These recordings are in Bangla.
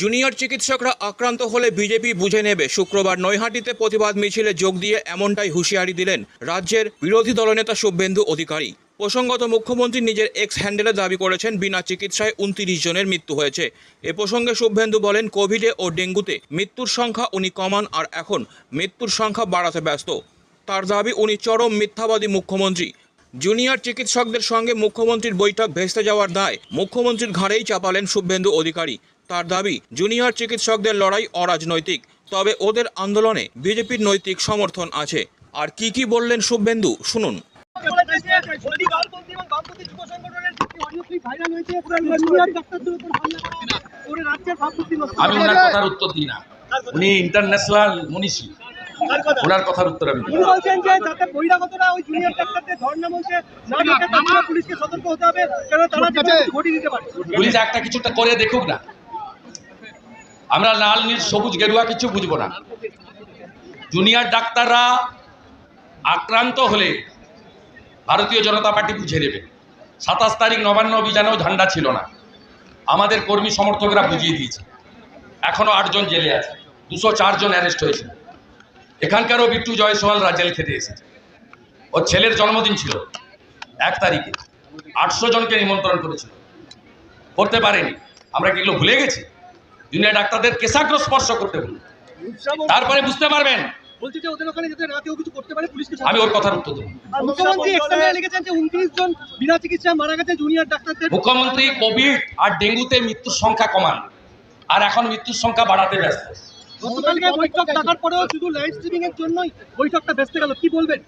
জুনিয়র চিকিৎসকরা আক্রান্ত হলে বিজেপি বুঝে নেবে। শুক্রবার নৈহাটিতে প্রতিবাদ মিছিলে যোগ দিয়ে এমনটাই হুঁশিয়ারি দিলেন রাজ্যের বিরোধী দলনেতা শুভেন্দু অধিকারী। প্রসঙ্গত মুখ্যমন্ত্রী নিজের এক্স হ্যান্ডেলে দাবি করেছেন, বিনা চিকিৎসায় উনত্রিশ জনের মৃত্যু হয়েছে। এ প্রসঙ্গে শুভেন্দু বলেন, কোভিডে ও ডেঙ্গুতে মৃত্যুর সংখ্যা উনি কমান আর এখন মৃত্যুর সংখ্যা বাড়াতে ব্যস্ত। তার দাবি, উনি চরম মিথ্যাবাদী মুখ্যমন্ত্রী। জুনিয়র চিকিৎসকদের সঙ্গে মুখ্যমন্ত্রীর বৈঠক ভেস্তে যাওয়ার দায় মুখ্যমন্ত্রীর ঘাড়েই চাপালেন শুভেন্দু অধিকারী। তার দাবি জুনিয়র চিকিৎসকদের লড়াই অরাজনৈতিক তবে ওদের আন্দোলনে বিজেপির নৈতিক সমর্থন আছে। আর কি কি বললেন শুভেন্দু শুনুন। মোদী বামপন্থী এবং বামপন্থী যুব সংগঠনের একটি অডিও ক্লিপ ভাইরাল হয়েছে জুনিয়র ডাক্তারদের উপর হামলা করা করে রাজ্যের ভাবমূর্তি নষ্ট আমি ওনার কথার উত্তর দিই না। উনি ইন্টারন্যাশনাল মনীষী ওনার কথার উত্তর আমি দিই বলছেন যে যাতে বহিরাগতরা ওই জুনিয়র ডাক্তারদের ধর্ণা মঞ্চে না যেতে পুলিশকে সতর্ক হতে হবে কেন তারা ঘটিয়ে দিতে পারে। পুলিশ একটা কিছুটা করে দেখুক না। আমরা লাল, নীল, সবুজ, গেরুয়া কিছু বুঝব না। জুনিয়র ডাক্তাররা আক্রান্ত হলে ভারতীয় জনতা পার্টি বুঝে নেবে সাতাশ তারিখ নবান্ন অভিযানেও ঝান্ডা ছিল না। আমাদের কর্মী সমর্থকরা বুঝিয়ে দিয়েছে। এখনও আটজন জেলে আছে। দুশো চারজন অ্যারেস্ট হয়েছে। এখানকারও বিট্টু জয়সওয়ালরা জেল খেতে এসেছে। ওর ছেলের জন্মদিন ছিল এক তারিখে। আটশো জনকে নিমন্ত্রণ করেছিল। করতে পারেনি। আমরা কি এগুলো ভুলে গেছি? জুনিয়র ডাক্তারদের কেশাগ্র স্পর্শ করতে ভুলি তারপরে বুঝতে পারবেন। বলছি যে ওদের ওখানে যাতে না কেউ কিছু করতে পারে পুলিশকে আমি ওর কথার উত্তর দেবো। মুখ্যমন্ত্রী এক্সামে লিখেছেন যে উনত্রিশ জন বিনা চিকিৎসা মারা গেছে জুনিয়র ডাক্তারদের মুখ্যমন্ত্রী কোভিড আর ডেঙ্গুতে মৃত্যুর সংখ্যা কমান। আর এখন মৃত্যুর সংখ্যা বাড়াতে ব্যস্ত। গতকালকে বৈঠক ডাকার পরেও শুধু লাইভ স্ট্রিমিং এর জন্যই বৈঠকটা ব্যস্ত গেল। কি বলবেন?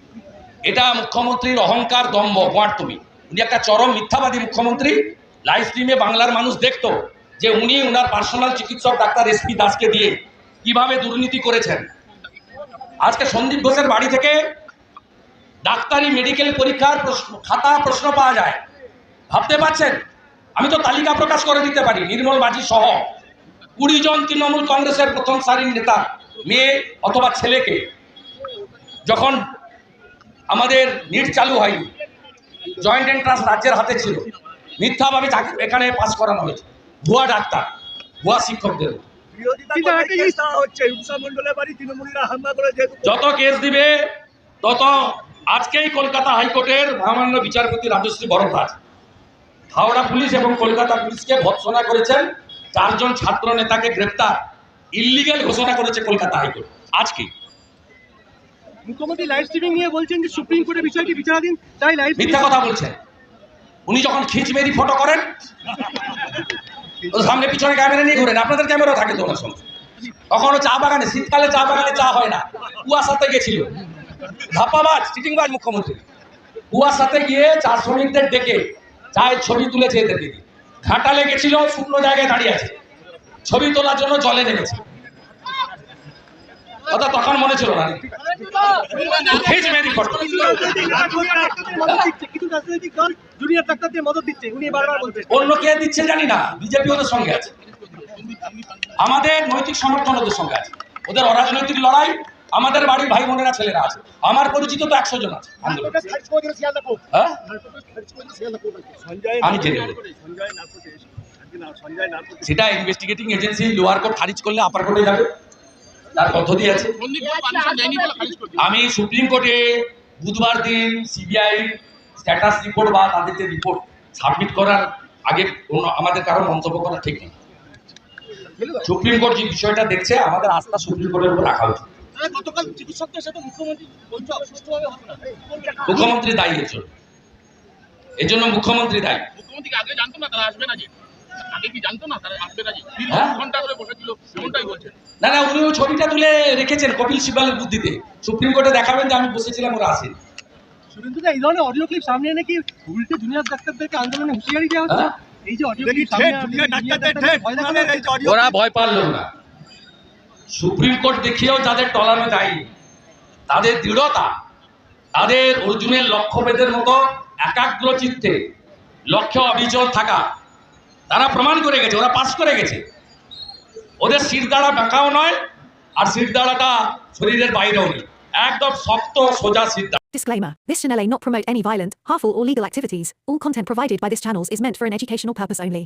এটা মুখ্যমন্ত্রীর অহংকার দম্ভ গোয়ার তুমি। উনি একটা চরম মিথ্যাবাদী মুখ্যমন্ত্রী। লাইভ স্ট্রিমে বাংলার মানুষ দেখতো। যে উনি ওনার পার্সোনাল চিকিৎসক ডাক্তার এসপি দাসকে দিয়ে কীভাবে দুর্নীতি করেছেন। আজকে সন্দীপ ঘোষের বাড়ি থেকে ডাক্তারি মেডিকেল পরীক্ষার প্রশ্ন, খাতা প্রশ্ন পাওয়া যায়। ভাবতে পারছেন? আমি তো তালিকা প্রকাশ করে দিতে পারি, নির্মল বাজি সহ কুড়ি জন তৃণমূল কংগ্রেসের প্রথম সারির নেতা, মেয়ে অথবা ছেলেকে। যখন আমাদের নিট চালু হয়নি জয়েন্ট এন্ট্রান্স রাজ্যের হাতে ছিল। মিথ্যাভাবে এখানে পাস করানো হয়েছে। ভুয়া ডাক্তার ভুয়া শিক্ষকদের। যত কেস দিবে তত আজকেই কলকাতা হাইকোর্টের মহামান্য বিচারপতি রাজশ্রী ভরদ্বাজ হাওড়া পুলিশ এবং কলকাতা পুলিশকে ভৎসনা করেছেন চারজন ছাত্র নেতাকে গ্রেপ্তার ইল্লিগেল ঘোষণা করেছে কলকাতা হাইকোর্ট আজকে। মুখ্যমন্ত্রী লাইভ স্ট্রিমিং নিয়ে বলছেন যে সুপ্রিম কোর্টের বিষয়টি বিচারাধীন তাই লাইভ মিথ্যা কথা বলছেন। উনি যখন খিচমেরি ফটো করেন সামনে পিছনে ক্যামেরা নিয়ে ঘুরেন। আপনাদের ক্যামেরা থাকে তো ওনার সঙ্গে। কখনো চা বাগানে, শীতকালে চা বাগানে চা হয় না। কুয়াশাতে গেছিল। ধাপ্পাবাজ, চিটিংবাজ মুখ্যমন্ত্রী। কুয়াশাতে গিয়ে চা শ্রমিকদের ডেকে, চায়ের ছবি তুলেছে এদেরকে দিয়ে। ঘাটালে গেছিল শুকনো জায়গায় দাঁড়িয়ে আছে। ছবি তোলার জন্য জলে নেমেছে। কথা তখন মনে ছিল না। খিচমেরি ফটো। কিছু রাজনৈতিক দল জুনিয়র ডাক্তারদের মদত দিচ্ছে উনি বারবার বলছেন অন্য কে দিচ্ছে জানি না বিজেপি ওদের সঙ্গে আছে। আমাদের নৈতিক সমর্থন ওদের সঙ্গে আছে। ওদের অরাজনৈতিক লড়াই আমাদের বাড়ির ভাই বোনেরা ছেলেরা আছে। আমার পরিচিত তো একশো জন আছে। হ্যাঁ? আমি সেটা ইনভেস্টিগেটিং এজেন্সি লোয়ার কোর্ট খারিজ করলে আপার কোর্টে যাবে। তার পদ্ধতি আছে। আমি সুপ্রিম কোর্টে বুধবার দিন সিবিআই স্ট্যাটাস রিপোর্ট বা তাদের যে রিপোর্ট সাবমিট করার আগে আমাদের কারও মন্তব্য করা ঠিক নেই। সুপ্রিম কোর্ট যে বিষয়টা দেখছে আমাদের আস্থা সুপ্রিম কোর্টের উপর রাখা উচিত। মুখ্যমন্ত্রী দায়ী এর জন্য। এর জন্য মুখ্যমন্ত্রী দায়ী। মুখ্যমন্ত্রী আগে জানতো না তারা আসবে না যে। না? না হ্যাঁ? না না উনি ওই ছবিটা তুলে রেখেছেন কপিল সিবালের বুদ্ধিতে। সুপ্রিম কোর্টে দেখাবেন যে আমি বসেছিলাম ওরা আসেন। শুধু এই ধরনের অডিও ক্লিপ সামনে এনে কি উল্টে জুনিয়র ডাক্তারদেরকে আন্দোলনে হুঁশিয়ারি দেওয়া হচ্ছে? হ্যাঁ? এই যে অডিও ক্লিপ সামনে ওরা ভয় না। সুপ্রিম কোর্ট দেখিয়েও যাদের টলানো যায়নি তাদের দৃঢ়তা তাদের অর্জুনের লক্ষ্যভেদের মতো একাগ্র চিত্তে লক্ষ্য অবিচল থাকা তারা প্রমাণ করে গেছে ওরা পাস করে গেছে ওদের শিরদাঁড়া বাঁকাও নয় আর শিরদাঁড়াটা শরীরের বাইরেও নেই একদম শক্ত সোজা শিরদাঁড়া Disclaimer This channel may not promote any violent, harmful, or legal activities. All content provided by this channel is meant for an educational purpose only.